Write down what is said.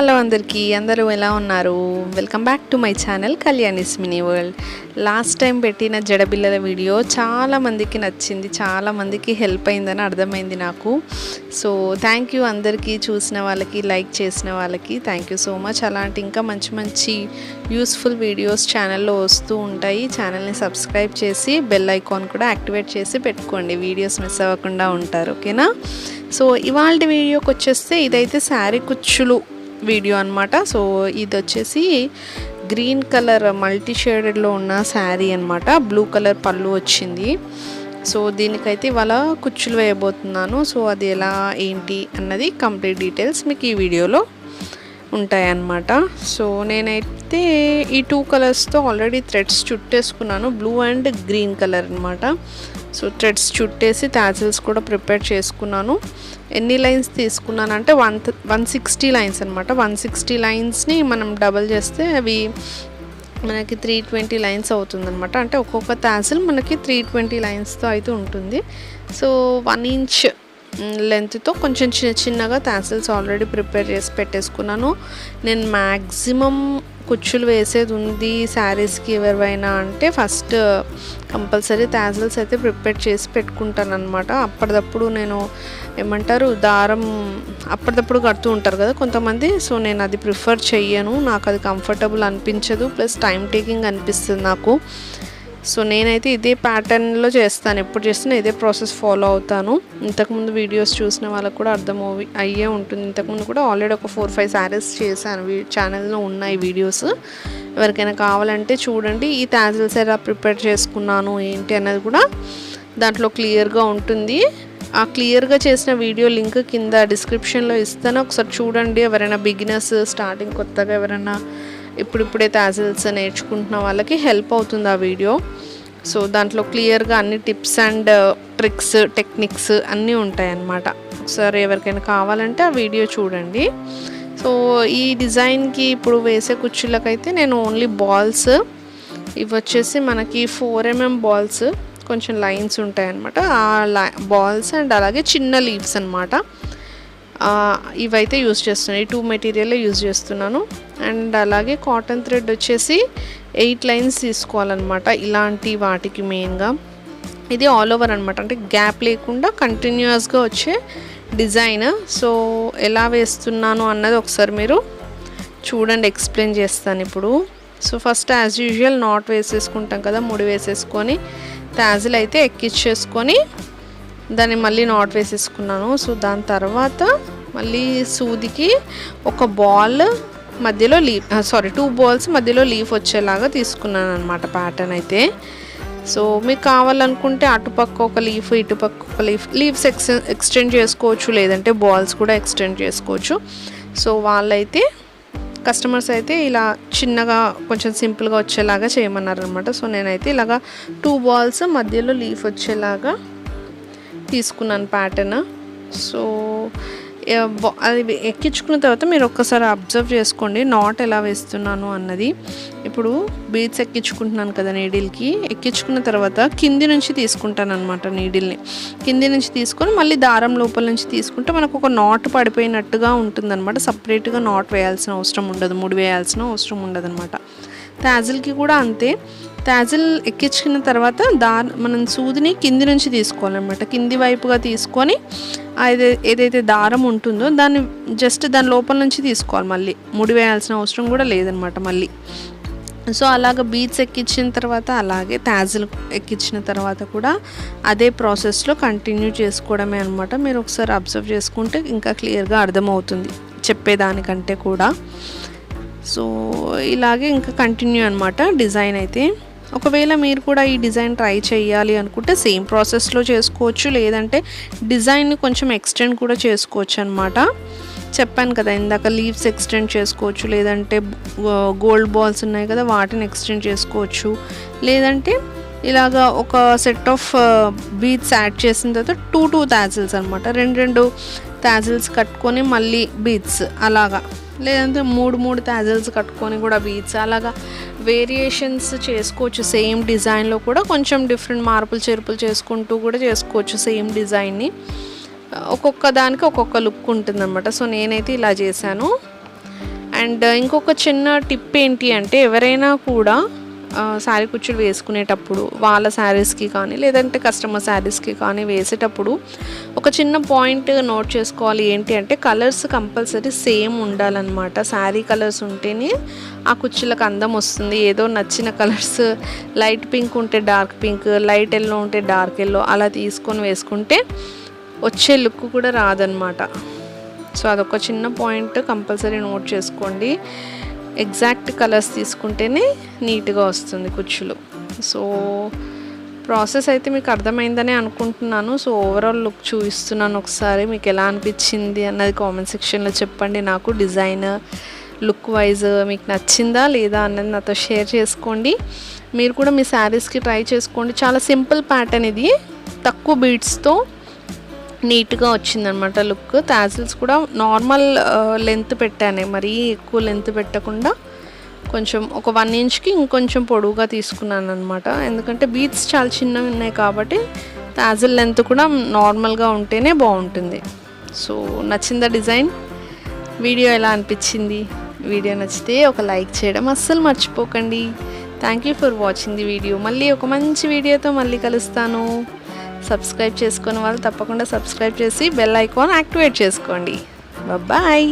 Hello అందరికీ అందరూ ఎలా ఉన్నారు? Welcome back to my channel Kalyani's mini world last time పెట్టిన జడబిల్లల వీడియో చాలామందికి నచ్చింది చాలామందికి హెల్ప్ అయిందని అర్థమైంది నాకు. సో థ్యాంక్ యూ అందరికీ చూసిన వాళ్ళకి లైక్ చేసిన వాళ్ళకి థ్యాంక్ యూ సో మచ్ అలాంటి ఇంకా మంచి మంచి యూస్ఫుల్ వీడియోస్ ఛానల్లో వస్తూ ఉంటాయి. ఛానల్ని సబ్స్క్రైబ్ చేసి బెల్ ఐకాన్ కూడా యాక్టివేట్ చేసి పెట్టుకోండి. వీడియోస్ మిస్ అవ్వకుండా ఉంటారు ఓకేనా సో ఇవాళ వీడియోకి వచ్చేస్తే ఇదైతే శారీ కుచ్చులు. వీడియో అనమాట సో ఇది వచ్చేసి గ్రీన్ కలర్ మల్టీ షేడెడ్లో ఉన్న శారీ అనమాట బ్లూ కలర్ పళ్ళు వచ్చింది. సో దీనికైతే ఇవాళ కుచ్చులు వేయబోతున్నాను. సో అది ఎలా ఏంటి అన్నది కంప్లీట్ డీటెయిల్స్ మీకు ఈ వీడియోలో ఉంటాయన్నమాట. సో నేనైతే ఈ టూ కలర్స్తో ఆల్రెడీ థ్రెడ్స్ చుట్టేసుకున్నాను. బ్లూ అండ్ గ్రీన్ కలర్ అనమాట సో థ్రెడ్స్ చుట్టేసి టాజిల్స్ కూడా ప్రిపేర్ చేసుకున్నాను. ఎన్ని లైన్స్ తీసుకున్నానంటే వన్ వన్ సిక్స్టీ లైన్స్ అనమాట వన్ సిక్స్టీ లైన్స్ని మనం డబల్ చేస్తే అవి మనకి త్రీ ట్వంటీ లైన్స్ అవుతుందన్నమాట. అంటే ఒక్కొక్క తాసిల్ మనకి త్రీ ట్వంటీ లైన్స్తో అయితే ఉంటుంది. సో వన్ ఇంచ్ లెంత్తో కొంచెం చిన్న చిన్నగా తాసిల్స్ ఆల్రెడీ ప్రిపేర్ చేసి పెట్టేసుకున్నాను. నేను మ్యాక్సిమం కుచ్చులు వేసేది ఉంది శారీస్కి ఎవరివైనా అంటే ఫస్ట్ కంపల్సరీ తాసిల్స్ అయితే ప్రిపేర్ చేసి పెట్టుకుంటాను అనమాట అప్పటిదప్పుడు నేను ఏమంటారు దారం అప్పటిదప్పుడు కడుతూ ఉంటారు కదా కొంతమంది. సో నేను అది ప్రిఫర్ చెయ్యను. నాకు అది కంఫర్టబుల్ అనిపించదు. ప్లస్ టైం టేకింగ్ అనిపిస్తుంది నాకు. సో నేనైతే ఇదే ప్యాటర్న్లో చేస్తాను. ఎప్పుడు చేస్తున్నా ఇదే ప్రాసెస్ ఫాలో అవుతాను. ఇంతకుముందు వీడియోస్ చూసిన వాళ్ళకు కూడా అర్థం అయ్యే ఉంటుంది. ఇంతకుముందు కూడా ఆల్రెడీ ఒక ఫోర్ ఫైవ్ శారీస్ చేశాను. ఛానల్లో ఉన్నాయి వీడియోస్. ఎవరికైనా కావాలంటే చూడండి. ఈ తాజల్ ఎలా ప్రిపేర్ చేసుకున్నాను ఏంటి అన్నది కూడా దాంట్లో క్లియర్గా ఉంటుంది. ఆ క్లియర్గా చేసిన వీడియో లింక్ కింద డిస్క్రిప్షన్లో ఇస్తాను. ఒకసారి చూడండి. ఎవరైనా బిగినర్స్ స్టార్టింగ్ కొత్తగా ఎవరైనా ఇప్పుడిప్పుడే తాజిల్స్ నేర్చుకుంటున్న వాళ్ళకి హెల్ప్ అవుతుంది ఆ వీడియో. సో దాంట్లో క్లియర్గా అన్ని టిప్స్ అండ్ ట్రిక్స్ టెక్నిక్స్ అన్నీ ఉంటాయి అన్నమాట ఒకసారి ఎవరికైనా కావాలంటే ఆ వీడియో చూడండి. సో ఈ డిజైన్కి ఇప్పుడు వేసే కుర్చీలకైతే నేను ఓన్లీ బాల్స్ ఇవి వచ్చేసి మనకి ఫోర్ ఎంఎం బాల్స్ కొంచెం లైన్స్ ఉంటాయన్నమాట. ఆ బాల్స్ అండ్ అలాగే చిన్న లీవ్స్ అనమాట ఇవైతే యూజ్ చేస్తున్నాను. ఈ టూ మెటీరియల్ యూజ్ చేస్తున్నాను. అండ్ అలాగే కాటన్ థ్రెడ్ వచ్చేసి ఎయిట్ లైన్స్ తీసుకోవాలన్నమాట. ఇలాంటి వాటికి మెయిన్గా. ఇది ఆల్ ఓవర్ అనమాట అంటే గ్యాప్ లేకుండా కంటిన్యూస్గా వచ్చే డిజైన్. సో ఎలా వేస్తున్నాను అన్నది ఒకసారి మీరు చూడండి ఎక్స్ప్లెయిన్ చేస్తాను ఇప్పుడు. So first as usual knot వేసేసుకుంటాం కదా ముడి వేసేసుకొని తాజిల్ అయితే ఎక్కిచ్చేసుకొని దాన్ని మళ్ళీ నాట్ వేసేసుకున్నాను. సో దాని తర్వాత మళ్ళీ సూదికి ఒక బాల్ మధ్యలో లీఫ్ సారీ టూ బాల్స్ మధ్యలో లీఫ్ వచ్చేలాగా తీసుకున్నాను అనమాట ప్యాటర్న్ అయితే. సో మీకు కావాలనుకుంటే అటుపక్క ఒక లీఫ్ ఇటుపక్క ఒక లీఫ్ లీవ్స్ ఎక్స్ ఎక్స్టెండ్ చేసుకోవచ్చు లేదంటే బాల్స్ కూడా ఎక్స్టెండ్ చేసుకోవచ్చు. సో వాళ్ళైతే కస్టమర్స్ అయితే ఇలా చిన్నగా కొంచెం సింపుల్గా వచ్చేలాగా చేయమన్నారు అనమాట సో నేనైతే ఇలాగా టూ బాల్స్ మధ్యలో లీఫ్ వచ్చేలాగా తీసుకున్నాను ప్యాటర్న్ సో అది ఎక్కించుకున్న తర్వాత మీరు ఒక్కసారి అబ్జర్వ్ చేసుకోండి నాట్ ఎలా వేస్తున్నాను అన్నది. ఇప్పుడు బీడ్స్ ఎక్కించుకుంటున్నాను కదా నీడిల్కి ఎక్కించుకున్న తర్వాత కింది నుంచి తీసుకుంటాను అనమాట నీడిల్ని. కింది నుంచి తీసుకొని మళ్ళీ దారం లోపల నుంచి తీసుకుంటే మనకు ఒక నాట్ పడిపోయినట్టుగా ఉంటుందన్నమాట. సపరేట్గా నాట్ వేయాల్సిన అవసరం ఉండదు ముడి వేయాల్సిన అవసరం ఉండదు అనమాట తాజిల్కి కూడా అంతే. తాజిల్ ఎక్కించుకున్న తర్వాత దా మనం సూదిని కింది నుంచి తీసుకోవాలన్నమాట. కింది వైపుగా తీసుకొని అది ఏదైతే దారం ఉంటుందో దాన్ని జస్ట్ దాని లోపల నుంచి తీసుకోవాలి మళ్ళీ. ముడి వేయాల్సిన అవసరం కూడా లేదనమాట మళ్ళీ. సో అలాగ బీట్స్ ఎక్కించిన తర్వాత అలాగే తాజిల్ ఎక్కించిన తర్వాత కూడా అదే ప్రాసెస్లో కంటిన్యూ చేసుకోవడమే అనమాట మీరు ఒకసారి అబ్జర్వ్ చేసుకుంటే ఇంకా క్లియర్గా అర్థమవుతుంది చెప్పేదానికంటే కూడా. సో ఇలాగే ఇంకా కంటిన్యూ అనమాట డిజైన్ అయితే. ఒకవేళ మీరు కూడా ఈ డిజైన్ ట్రై చేయాలి అనుకుంటే సేమ్ ప్రాసెస్లో చేసుకోవచ్చు లేదంటే డిజైన్ని కొంచెం ఎక్స్టెండ్ కూడా చేసుకోవచ్చు అనమాట చెప్పాను కదా ఇందాక లీవ్స్ ఎక్స్టెండ్ చేసుకోవచ్చు లేదంటే గోల్డ్ బాల్స్ ఉన్నాయి కదా వాటిని ఎక్స్టెండ్ చేసుకోవచ్చు. లేదంటే ఇలాగా ఒక సెట్ ఆఫ్ బీట్స్ యాడ్ చేసిన తర్వాత టూ టూ తాజిల్స్ అనమాట రెండు రెండు తాజిల్స్ కట్టుకొని మళ్ళీ బీట్స్ అలాగా. లేదంటే మూడు మూడు తాజిల్స్ కట్టుకొని కూడా బీట్స్ అలాగా. వేరియేషన్స్ చేసుకోవచ్చు. సేమ్ డిజైన్లో కూడా కొంచెం డిఫరెంట్ మార్పులు చేర్పులు చేసుకుంటూ కూడా చేసుకోవచ్చు సేమ్ డిజైన్ని ఒక్కొక్క దానికి ఒక్కొక్క లుక్ ఉంటుందన్నమాట. సో నేనైతే ఇలా చేశాను. అండ్ ఇంకొక చిన్న టిప్ ఏంటి అంటే ఎవరైనా కూడా శారీ కుచ్చులు వేసుకునేటప్పుడు వాళ్ళ శారీస్కి కానీ లేదంటే కస్టమర్ శారీస్కి కానీ వేసేటప్పుడు ఒక చిన్న పాయింట్ నోట్ చేసుకోవాలి. ఏంటి అంటే కలర్స్ కంపల్సరీ సేమ్ ఉండాలన్నమాట. శారీ కలర్స్ ఉంటేనే ఆ కుచ్చులకు అందం వస్తుంది. ఏదో నచ్చిన కలర్స్ లైట్ పింక్ ఉంటే డార్క్ పింక్ లైట్ ఎల్లో ఉంటే డార్క్ ఎల్లో అలా తీసుకొని వేసుకుంటే వచ్చే లుక్ కూడా రాదనమాట సో అదొక చిన్న పాయింట్ కంపల్సరీ నోట్ చేసుకోండి. ఎగ్జాక్ట్ కలర్స్ తీసుకుంటేనే నీట్గా వస్తుంది కుచ్చులు. సో ప్రాసెస్ అయితే మీకు అర్థమైందనే అనుకుంటున్నాను. సో ఓవరాల్ లుక్ చూపిస్తున్నాను ఒకసారి. మీకు ఎలా అనిపించింది అన్నది కామెంట్ సెక్షన్లో చెప్పండి. నాకు డిజైన్ లుక్ వైజ్ మీకు నచ్చిందా లేదా అన్నది నాతో షేర్ చేసుకోండి. మీరు కూడా మీ శారీస్కి ట్రై చేసుకోండి. చాలా సింపుల్ ప్యాటర్న్ ఇది. తక్కువ బీట్స్తో నీట్గా వచ్చిందనమాట లుక్. తాజిల్స్ కూడా నార్మల్ లెంత్ పెట్టాను. మరీ ఎక్కువ లెంత్ పెట్టకుండా కొంచెం ఒక వన్ ఇంచ్కి ఇంకొంచెం పొడవుగా తీసుకున్నాను అనమాట ఎందుకంటే బీట్స్ చాలా చిన్నవి ఉన్నాయి కాబట్టి తాజిల్ లెంత్ కూడా నార్మల్గా ఉంటేనే బాగుంటుంది. సో నచ్చిందా డిజైన్ వీడియో ఎలా అనిపించింది? వీడియో నచ్చితే ఒక లైక్ చేయడం అస్సలు మర్చిపోకండి. Thank you for watching the video మళ్ళీ ఒక మంచి వీడియోతో మళ్ళీ కలుస్తాను. సబ్స్క్రైబ్ చేసుకున్న వాళ్ళు తప్పకుండా సబ్స్క్రైబ్ చేసి బెల్ ఐకాన్ యాక్టివేట్ చేసుకోండి. బాయ్